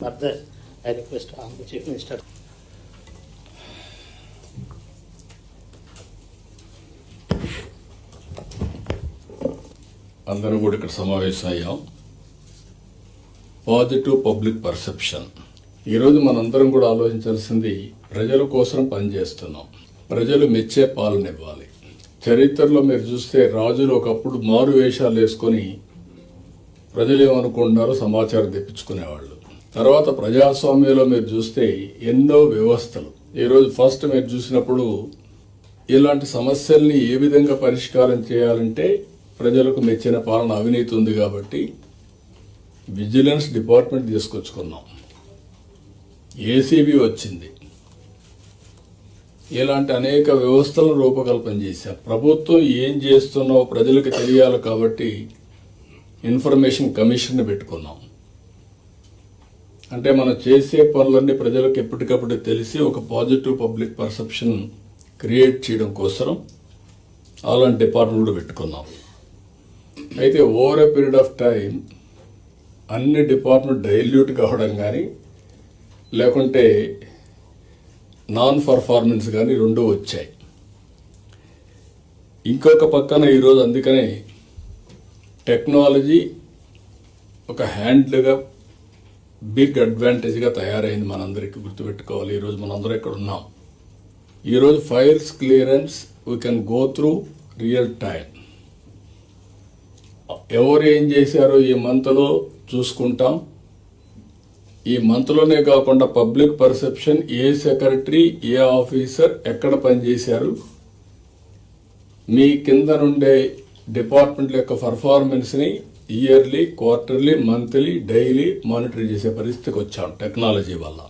Further, I request Honorable Chief Minister. అందరూ కూడా ఇక్కడ సమావేశం అయ్యాం పాజిటివ్ పబ్లిక్ పర్సెప్షన్. ఈరోజు మనందరం కూడా ఆలోచించాల్సింది ప్రజల కోసం పనిచేస్తున్నాం. ప్రజలు మెచ్చే పాలన ఇవ్వాలి చరిత్రలో మీరు చూస్తే రాజులు ఒకప్పుడు మారు వేషాలు వేసుకొని ప్రజలు ఏమనుకుంటున్నారో సమాచారం తెప్పించుకునేవాళ్ళు. తర్వాత ప్రజాస్వామ్యంలో మీరు చూస్తే ఎన్నో వ్యవస్థలు. ఈరోజు ఫస్ట్ మీరు చూసినప్పుడు ఇలాంటి సమస్యల్ని ఏ విధంగా పరిష్కారం చేయాలంటే ప్రజలకు మెచ్చిన పాలన అవినీతి ఉంది కాబట్టి విజిలెన్స్ డిపార్ట్మెంట్ తీసుకొచ్చుకున్నాం. ఏసీబీ వచ్చింది. ఇలాంటి అనేక వ్యవస్థలను రూపకల్పన చేశారు ప్రభుత్వం ఏం చేస్తున్నావో ప్రజలకు తెలియాలి కాబట్టి ఇన్ఫర్మేషన్ కమిషన్ పెట్టుకున్నాం. అంటే మనం చేసే పనులన్నీ ప్రజలకు ఎప్పటికప్పుడు తెలిసి ఒక పాజిటివ్ పబ్లిక్ పర్సెప్షన్ క్రియేట్ చేయడం కోసం అలాంటి డిపార్ట్మెంట్ కూడా పెట్టుకున్నాం. అయితే over a period of time అన్ని డిపార్ట్మెంట్ డైల్యూట్ కావడం కానీ లేకుంటే నాన్ పర్ఫార్మెన్స్ కానీ రెండు వచ్చాయి. ఇంకొక పక్కన ఈరోజు అందుకనే టెక్నాలజీ ఒక హ్యాండ్లుగా బిగ్ అడ్వాంటేజ్గా తయారైంది మనందరికీ గుర్తుపెట్టుకోవాలి. ఈరోజు మనందరూ ఇక్కడ ఉన్నాం. ఈరోజు files clearance we can go through real time ఎవరు ఏం చేశారో ఈ మంత్లో చూసుకుంటాం. ఈ మంత్లోనే కాకుండా పబ్లిక్ పర్సెప్షన్ ఏ సెక్రటరీ ఏ ఆఫీసర్ ఎక్కడ పనిచేశారు? మీ కింద నుండే డిపార్ట్మెంట్ యొక్క పర్ఫార్మెన్స్ని yearly quarterly monthly daily monitor చేసే పరిస్థితికి వచ్చాం టెక్నాలజీ వల్ల.